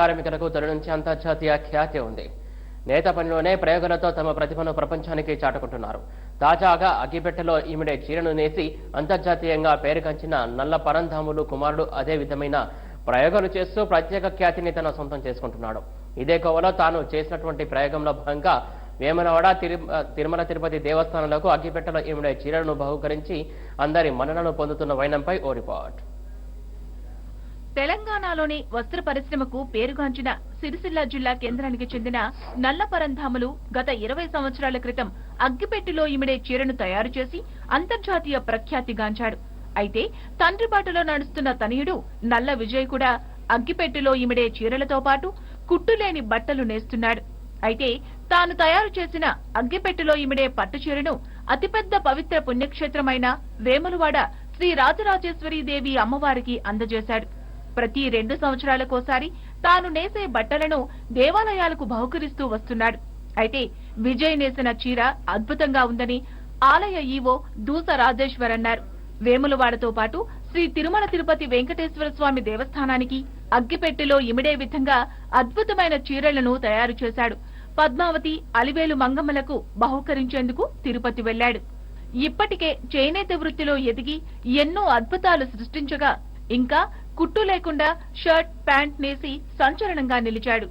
కార్మికులకు తొలి నుంచి అంతర్జాతీయ ఖ్యాతి ఉంది. నేత పనిలోనే ప్రయోగాలతో తమ ప్రతిభను ప్రపంచానికి చాటుకుంటున్నారు. తాజాగా అగ్గిపెట్టెలో ఈమెడే చీరను నేసి అంతర్జాతీయంగా పేరుగంచిన నల్ల పరంధాములు కుమారుడు అదే విధమైన ప్రయోగాలు చేస్తూ ప్రత్యేక ఖ్యాతిని తన సొంతం చేసుకుంటున్నాడు. ఇదే కోవలో తాను చేసినటువంటి ప్రయోగంలో భాగంగా వేమనవాడ తిరు- తిరుమల తిరుపతి దేవస్థానాలకు అగ్గిపెట్టెలో ఈమెడే చీరను బహుకరించి అందరి మన్ననను పొందుతున్న వైనంపై ఓ రిపోర్ట్. తెలంగాణలోని వస్త్ర పరిశ్రమకు పేరుగాంచిన సిరిసిల్ల జిల్లా కేంద్రానికి చెందిన నల్లపరంధాములు గత ఇరవై సంవత్సరాల క్రితం అగ్గిపెట్టిలో ఇమిడే చీరను తయారు చేసి అంతర్జాతీయ ప్రఖ్యాతిగాంచాడు అయితే తండ్రి బాటలో నడుస్తున్న తనయుడు నల్ల విజయ్ కూడా అగ్గిపెట్టిలో ఇమిడే చీరలతో పాటు కుట్టులేని బట్టలు నేస్తున్నాడు. అయితే తాను తయారు చేసిన అగ్గిపెట్టెలో ఇమిడే పట్టు చీరను అతిపెద్ద పవిత్ర పుణ్యక్షేత్రమైన వేములవాడ శ్రీ రాజరాజేశ్వరీ దేవి అమ్మవారికి అందజేశాడు. ప్రతి రెండు సంవత్సరాలకోసారి తాను నేసే బట్టలను దేవాలయాలకు బహుకరిస్తూ వస్తున్నాడు. అయితే విజయ్ నేసిన చీర అద్భుతంగా ఉందని ఆలయ ఈవో దూస రాజేశ్వర్ అన్నారు. వేములవాడతో పాటు శ్రీ తిరుమల తిరుపతి వెంకటేశ్వర స్వామి దేవస్థానానికి అగ్గిపెట్టెలో ఇమిడే విధంగా అద్భుతమైన చీరలను తయారు చేశాడు. పద్మావతి అలివేలు మంగమ్మలకు బహుకరించేందుకు తిరుపతి వెళ్ళాడు ఇప్పటికే చేనేత వృత్తిలో ఎదిగి ఎన్నో అద్భుతాలు సృష్టించగా ఇంకా కుట్టు లేకుండా షర్ట్ ప్యాంట్ నేసి సంచలనంగా నిలిచాడు.